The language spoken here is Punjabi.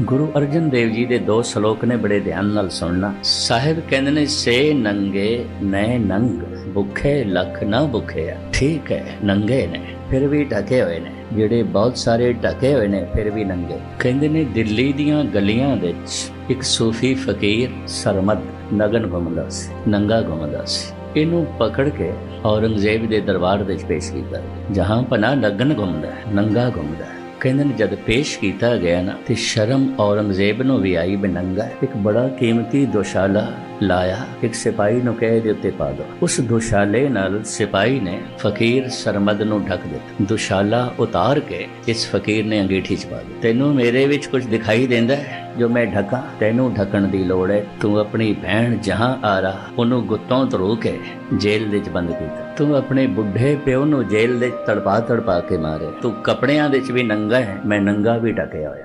ਗੁਰੂ ਅਰਜਨ ਦੇਵ ਜੀ ਦੇ ਦੋ ਸ਼ਲੋਕ ਨੇ ਬੜੇ ਧਿਆਨ ਨਾਲ ਸੁਣਨਾ। ਸਾਹਿਬ ਕਹਿੰਦੇ ਨੇ ਸੇ ਨੰਗੇ ਨੈ ਨੰਗ ਭੁੱਖੇ ਲੱਖ ਨਾ ਭੁੱਖਿਆ। ਠੀਕ ਹੈ ਨੰਗੇ ਨੇ ਫਿਰ ਵੀ ਢਕੇ ਹੋਏ ਨੇ। ਜਿਹੜੇ ਬਹੁਤ ਸਾਰੇ ਢਕੇ ਹੋਏ ਨੇ ਫਿਰ ਵੀ ਨੰਗੇ। ਕਹਿੰਦੇ ਨੇ ਦਿੱਲੀ ਦੀਆਂ ਗਲੀਆਂ ਵਿੱਚ ਇੱਕ ਸੂਫੀ ਫਕੀਰ ਸਰਮਦ ਨਗਨ ਘੁੰਮਦਾ ਸੀ ਨੰਗਾ ਘੁੰਮਦਾ ਸੀ। ਇਹਨੂੰ ਪਕੜ ਕੇ ਔਰੰਗਜ਼ੇਬ ਦੇ ਦਰਬਾਰ ਵਿੱਚ ਪੇਸ਼ ਕੀਤਾ। ਜਹਾਂ ਪਨਾ ਨਗਨ ਘੁੰਮਦਾ ਹੈ, ਨੰਗਾ ਘੁੰਮਦਾ ਕਹਿੰਦੇ ਨੇ ਜਦ ਪੇਸ਼ ਕੀਤਾ ਗਿਆ ਨਾ, ਤੇ ਸ਼ਰਮ ਔਰੰਗਜ਼ੇਬ ਨੂੰ ਵੀ ਆਈ ਵੀ ਇੱਕ ਬੜਾ ਕੀਮਤੀ ਦੋਸ਼ਾਲਾ ਲਾਇਆ, ਇੱਕ ਸਿਪਾਹੀ ਨੂੰ ਕਹੇ ਦੇ ਉੱਤੇ ਪਾ ਦੋ। ਉਸ ਦੁਸ਼ਾਲੇ ਨਾਲ ਸਿਪਾਹੀ ਨੇ ਫਕੀਰ ਸਰਮਦ ਨੂੰ ਢੱਕ ਦਿੱਤਾ। ਦੁਸ਼ਾਲਾ ਉਤਾਰ ਕੇ ਇਸ ਫਕੀਰ ਨੇ ਅੰਗੀਠੀ ਚ ਪਾ ਦਿੱਤੀ। ਤੈਨੂੰ ਮੇਰੇ ਵਿੱਚ ਕੁਝ ਦਿਖਾਈ ਦਿੰਦਾ ਹੈ? ਜੋ ਮੈਂ ਢੱਕਾਂ, ਤੈਨੂੰ ਢੱਕਣ ਦੀ ਲੋੜ ਹੈ। ਤੂੰ ਆਪਣੀ ਭੈਣ ਜਹਾਂ ਆਰਾ ਉਹਨੂੰ ਗੁੱਤੋਂ ਧਰੂ ਕੇ ਜੇਲ੍ਹ ਵਿੱਚ ਬੰਦ ਕੀਤਾ। ਤੂੰ ਆਪਣੇ ਬੁੱਢੇ ਪਿਓ ਨੂੰ ਜੇਲ੍ਹ ਦੇ ਤੜਪਾ ਤੜਪਾ ਕੇ ਮਾਰੇ ਤੂੰ ਕੱਪੜਿਆਂ ਵਿੱਚ ਵੀ ਨੰਗਾ ਹੈ, ਮੈਂ ਨੰਗਾ ਵੀ ਢਕਿਆ ਹੋਇਆ।